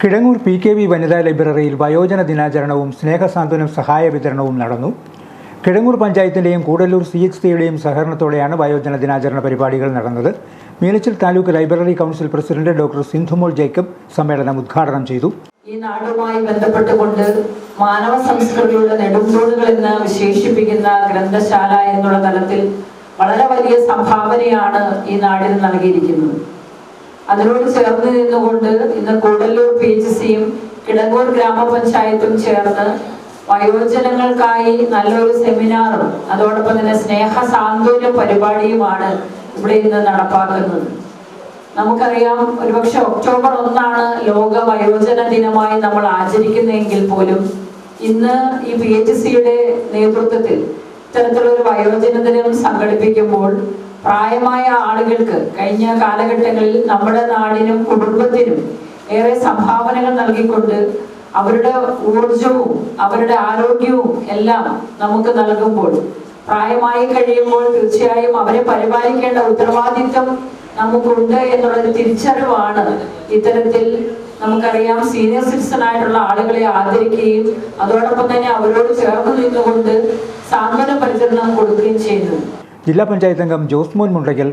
Kizhangur P K V വനിതാ ലൈബ്രറിയിൽ വയോജന ദിനാചരണവും സ്നേഹസാന്ത്വനം സഹായ വിതരണവും നടന്നു. കിഴങ്ങൂർ പഞ്ചായത്തിന്റെയും കൂടല്ലൂർ സി എച്ച് സിയുടെയും സഹകരണത്തോടെയാണ് വയോജന ദിനാചരണ പരിപാടികൾ നടന്നത്. Meenachil taluk library council president doctor Sindhumol Jacob സമ്മേളനം ഉദ്ഘാടനം ചെയ്തു. ഈ നാടുമായി ബന്ധപ്പെട്ടുകൊണ്ട് മാനവ സംസ്കൃതിയുടെ നെടുംതൂണുകൾ എന്ന് വിശേഷിപ്പിക്കുന്ന ഗ്രന്ഥശാല എന്നുള്ള തലത്തിൽ വളരെ വലിയ സംഭാവനയാണ് ഈ നാടിന് നൽകിയിരിക്കുന്നത്. അതിനോട് ചേർന്ന് നിന്നുകൊണ്ട് ഇന്ന് കൂടല്ലൂർ പി എച്ച് സിയും കിടങ്ങൂർ ഗ്രാമപഞ്ചായത്തും ചേർന്ന് വയോജനങ്ങൾക്കായി നല്ലൊരു സെമിനാറും അതോടൊപ്പം തന്നെ സ്നേഹ സാന്ത്വന പരിപാടിയുമാണ് ഇവിടെ ഇന്ന് നടപ്പാക്കുന്നത്. നമുക്കറിയാം ഒരുപക്ഷെ ഒക്ടോബർ ഒന്നാണ് ലോക വയോജന ദിനമായി നമ്മൾ ആചരിക്കുന്നതെങ്കിൽ പോലും ഇന്ന് ഈ പി എച്ച് സിയുടെ നേതൃത്വത്തിൽ ഇത്തരത്തിലൊരു വയോജന ദിനം സംഘടിപ്പിക്കുമ്പോൾ പ്രായമായ ആളുകൾക്ക് കഴിഞ്ഞ കാലഘട്ടങ്ങളിൽ നമ്മുടെ നാടിനും കുടുംബത്തിനും ഏറെ സംഭാവനകൾ നൽകിക്കൊണ്ട് അവരുടെ ഊർജവും അവരുടെ ആരോഗ്യവും എല്ലാം നമുക്ക് നൽകുമ്പോൾ പ്രായമായി കഴിയുമ്പോൾ തീർച്ചയായും അവരെ പരിപാലിക്കേണ്ട ഉത്തരവാദിത്വം നമുക്കുണ്ട് എന്നുള്ളൊരു തിരിച്ചറിവാണ് ഇത്തരത്തിൽ നമുക്കറിയാം സീനിയർ സിറ്റിസൺ ആയിട്ടുള്ള ആളുകളെ ആദരിക്കുകയും അതോടൊപ്പം തന്നെ അവരോട് ചേർന്ന് നിന്നുകൊണ്ട് സാന്ത്വന പരിചരണം കൊടുക്കുകയും ചെയ്യുന്നു ജില്ലാ പഞ്ചായത്ത് അംഗം ജോസ്മോൻ മുണ്ടയ്ക്കൽ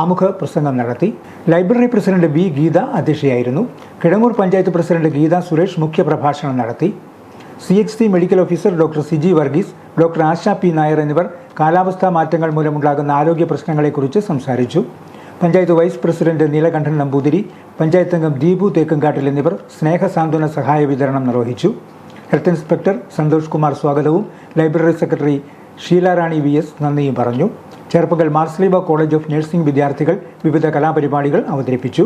ആമുഖ പ്രസംഗം നടത്തി. ലൈബ്രറി പ്രസിഡന്റ് ബി ഗീത അധ്യക്ഷയായിരുന്നു. കിഴങ്ങൂർ പഞ്ചായത്ത് പ്രസിഡന്റ് ഗീത സുരേഷ് മുഖ്യപ്രഭാഷണം നടത്തി. C H C medical officer doctor Siji Varghese doctor Asha P Nair എന്നിവർ കാലാവസ്ഥാ മാറ്റങ്ങൾ മൂലമുണ്ടാകുന്ന ആരോഗ്യ പ്രശ്നങ്ങളെക്കുറിച്ച് സംസാരിച്ചു. പഞ്ചായത്ത് വൈസ് പ്രസിഡന്റ് നീലകണ്ഠൻ നമ്പൂതിരി പഞ്ചായത്ത് അംഗം ദീപു തേക്കങ്കാട്ടിൽ എന്നിവർ സ്നേഹസാന്ത്വന സഹായ വിതരണം നിർവഹിച്ചു. ഹെൽത്ത് ഇൻസ്പെക്ടർ സന്തോഷ് കുമാർ സ്വാഗതവും library secretary Sheela Rani V S നന്ദിയും പറഞ്ഞു. ചെറുപ്പകൽ മാർസ്ലീബ കോളേജ് ഓഫ് നഴ്സിംഗ് വിദ്യാർത്ഥികൾ വിവിധ കലാപരിപാടികൾ അവതരിപ്പിച്ചു.